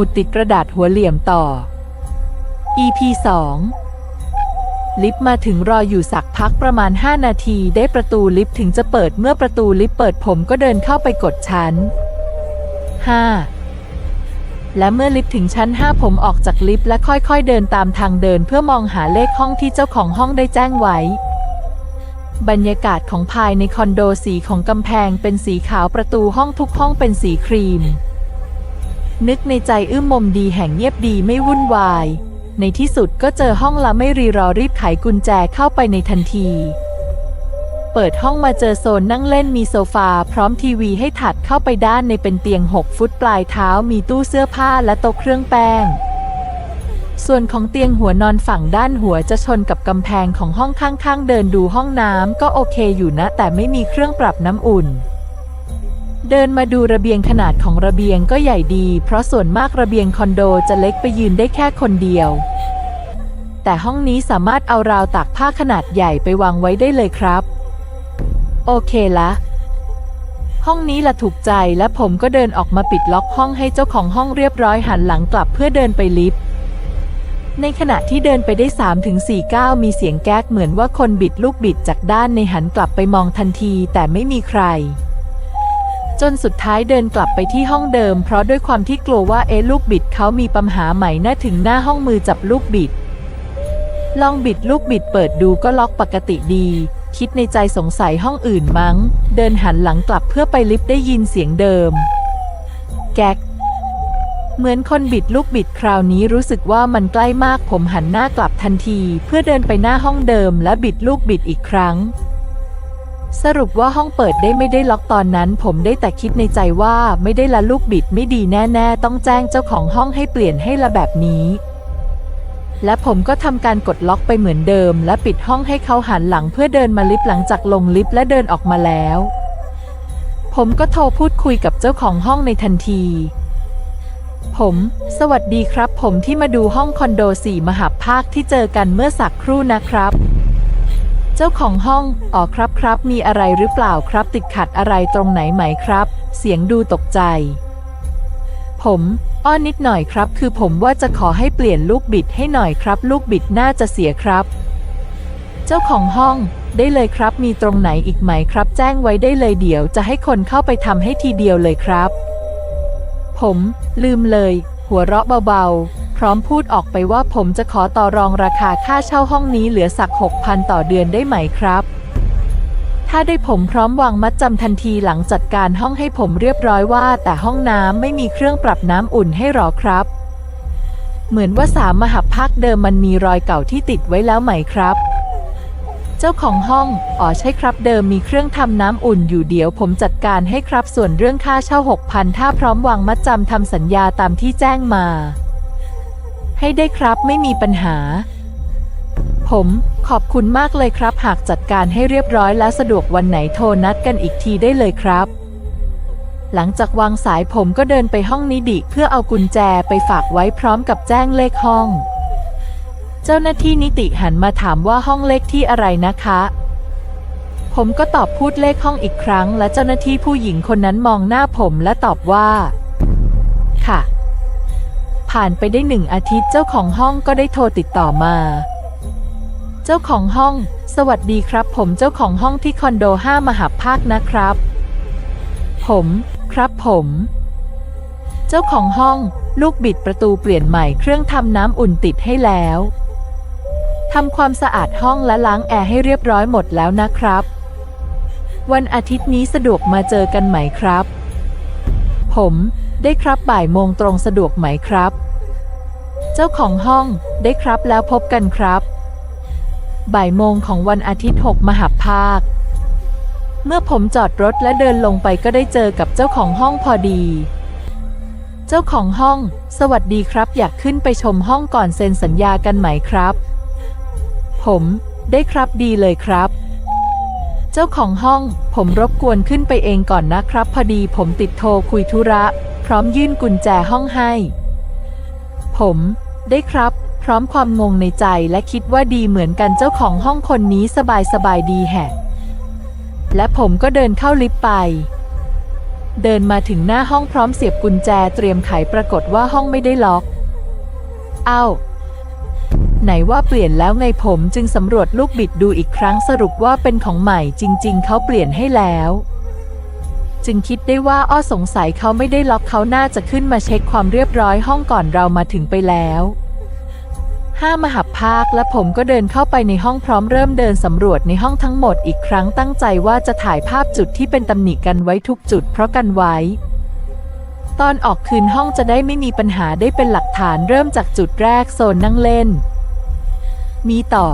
มุดติดกระดาษหัวเหลี่ยมต่อ EP 2 ลิฟต์มาถึงรออยู่สักพักประมาณ 5 นาทีได้ประตูลิฟต์ถึงจะเปิดเมื่อประตูลิฟต์เปิดผมก็เดินเข้าไปกดชั้น 5 และเมื่อลิฟต์ถึงชั้น 5 ผมออกจากลิฟต์และค่อยๆเดินตามทางเดินเพื่อมองหาเลขห้องที่เจ้าของห้องได้แจ้งไว้บรรยากาศของภายในคอนโดสีของกำแพงเป็นสีขาวประตูห้องทุกห้องเป็นสีครีม นึกในใจอื้มมมดีแห่งเงียบดีไม่วุ่นวาย ในที่สุดก็เจอห้องละไม่รีรอรีบไขกุญแจเข้าไปในทันที เปิดห้องมาเจอโซนนั่งเล่นมีโซฟา พร้อมทีวีให้ถัดเข้าไปด้านในเป็นเตียง 6 ฟุตปลายเท้ามีตู้เสื้อผ้าและโต๊ะเครื่องแป้งส่วนของเตียงหัวนอนฝั่งด้านหัวจะชนกับกำแพงของห้องข้างๆ เดินดูห้องน้ำก็โอเคอยู่นะ แต่ไม่มีเครื่องปรับน้ำอุ่น เดินมาดูระเบียงขนาดของระเบียงก็ใหญ่ดี เพราะส่วนมากระเบียงคอนโดจะเล็กไปยืนได้แค่คนเดียว แต่ห้องนี้สามารถเอาราวตากผ้าขนาดใหญ่ไปวางไว้ได้เลยครับ โอเคละห้องนี้ละถูกใจและผมก็เดินออกมาปิดล็อกห้องให้เจ้าของห้องเรียบร้อยหันหลังกลับเพื่อเดินไปลิฟต์ในขณะที่เดินไปได้3ถึง4ก้าวมีเสียงแก๊กเหมือนว่าคนบิดลูกบิดจากด้านในหันกลับไปมองทันทีแต่ไม่มีใคร จนสุดท้ายเดินกลับไปที่ห้องเดิม เพราะด้วยความที่กลัวว่าเอลูกบิดเขามีปัญหาใหม่น่าถึงหน้าห้องมือจับลูกบิด ลองบิดลูกบิดเปิดดูก็ล็อกปกติดี คิดในใจสงสัยห้องอื่นมั้ง เดินหันหลังกลับเพื่อไปลิฟต์ได้ยินเสียงเดิม แก๊กเหมือนคนบิดลูกบิดคราวนี้รู้สึกว่ามันใกล้มากผมหันหน้ากลับทันที เพื่อเดินไปหน้าห้องเดิมและบิดลูกบิดอีกครั้ง สรุปว่าห้องเปิดได้ไม่ได้ล็อกตอนนั้น ผมได้แต่คิดในใจว่าไม่ได้ละลูกบิดไม่ดีแน่ๆ ต้องแจ้งเจ้าของห้องให้เปลี่ยนให้ละแบบนี้ และผมก็ทำการกดล็อกไปเหมือนเดิม และปิดห้องให้เขาหันหลังเพื่อเดินมาลิฟต์หลังจากลงลิฟต์และเดินออกมาแล้ว ผมก็โทรพูดคุยกับเจ้าของห้องในทันที ผม สวัสดีครับ ผมที่มาดูห้องคอนโดสี่มหาภาคที่เจอกันเมื่อสักครู่นะครับ จ้าของห้อง อ๋อครับครับ มีอะไรหรือเปล่าครับ ติดขัดอะไรตรงไหนไหมครับ เสียงดูตกใจ ผมอ้อนนิดหน่อยครับ คือผมว่าจะขอให้เปลี่ยนลูกบิดให้หน่อยครับ ลูกบิดน่าจะเสียครับ เจ้าของห้อง ได้เลยครับ มีตรงไหนอีกไหมครับ แจ้งไว้ได้เลยเดี๋ยว จะให้คนเข้าไปทำให้ทีเดียวเลยครับ ผม ลืมเลย หัวเราะเบาๆ พร้อมพูดออกไปว่าผมจะขอต่อรองราคาค่าเช่าห้องนี้เหลือสักหกพันต่อเดือนได้ไหมครับ ถ้าได้ผมพร้อมวางมัดจำทันทีหลังจัดการห้องให้ผมเรียบร้อยว่า แต่ห้องน้ำไม่มีเครื่องปรับน้ำอุ่นให้หรอครับ เหมือนว่าสามมหับภาคเดิมมันมีรอยเก่าที่ติดไว้แล้วไหมครับเจ้าของห้อง อ๋อใช่ครับเดิมมีเครื่องทำน้ำอุ่นอยู่เดี๋ยวผมจัดการให้ครับส่วนเรื่องค่าเช่า 6,000 ถ้าพร้อมวางมัดจำทำสัญญาตามที่แจ้งมา ให้ได้ครับไม่มีปัญหา ผมขอบคุณมากเลยครับ หากจัดการให้เรียบร้อยและสะดวกวันไหนโทรนัดกันอีกทีได้เลยครับ หลังจากวางสายผมก็เดินไปห้องนิดิเพื่อเอากุญแจไปฝากไว้พร้อมกับแจ้งเลขห้อง เจ้าหน้าที่นิติหันมาถามว่าห้องเลขที่อะไรนะคะผมก็ตอบพูดเลขห้องอีกครั้ง และเจ้าหน้าที่ผู้หญิงคนนั้นมองหน้าผมและตอบว่า ค่ะ ผ่านไปได้หนึ่งอาทิตย์เจ้าของห้องก็ได้โทรติดต่อมา เจ้าของห้อง สวัสดีครับ ผมเจ้าของห้องที่คอนโดห้ามหาภาคนะครับ ผม ครับผม เจ้าของห้อง ลูกบิดประตูเปลี่ยนใหม่เครื่องทำน้ำอุ่นติดให้แล้วทำความสะอาดห้องและล้างแอร์ให้เรียบร้อยหมดแล้วนะครับ วันอาทิตย์นี้สะดวกมาเจอกันไหมครับ ผม ได้ครับบ่ายโมงตรงสะดวกไหมครับ เจ้าของห้องได้ครับแล้วพบกันครับ บ่ายโมงของวันอาทิตย์ 6 มหาภาค เมื่อผมจอดรถและเดินลงไปก็ได้เจอกับเจ้าของห้องพอดี เจ้าของห้อง สวัสดีครับ อยากขึ้นไปชมห้องก่อนเซ็นสัญญากันไหมครับ ผมได้ครับดีเลยครับ เจ้าของห้อง ผมรบกวนขึ้นไปเองก่อนนะครับ พอดีผมติดโทรคุยธุระ ร้อมยื่นกุญแจห้องให้ ผมได้ครับ พร้อมความงงในใจและคิดว่าดีเหมือนกันเจ้าของห้องคนนี้สบายสบายดีแฮะ และผมก็เดินเข้าลิฟต์ไป เดินมาถึงหน้าห้องพร้อมเสียบกุญแจเตรียมไขปรากฏว่าห้องไม่ได้ล็อก เอ้าไหนว่าเปลี่ยนแล้วไงผมจึงสำรวจลูกบิดดูอีกครั้งสรุปว่าเป็นของใหม่จริง ๆ เขาเปลี่ยนให้แล้ว จึงคิดได้ว่าอ้อสงสัยเขาไม่ได้ล็อกเขาน่าจะขึ้นมาเช็คความเรียบร้อยห้องก่อนเรามาถึงไปแล้วห้ามหับภาคและผมก็เดินเข้าไปในห้องพร้อมเริ่มเดินสำรวจในห้องทั้งหมดอีกครั้งตั้งใจว่าจะถ่ายภาพจุดที่เป็นตำหนิกันไว้ทุกจุดเพราะกันไว้ ตอนออกคืนห้องจะได้ไม่มีปัญหาได้เป็นหลักฐานเริ่มจากจุดแรกโซนนั่งเล่น มีต่อ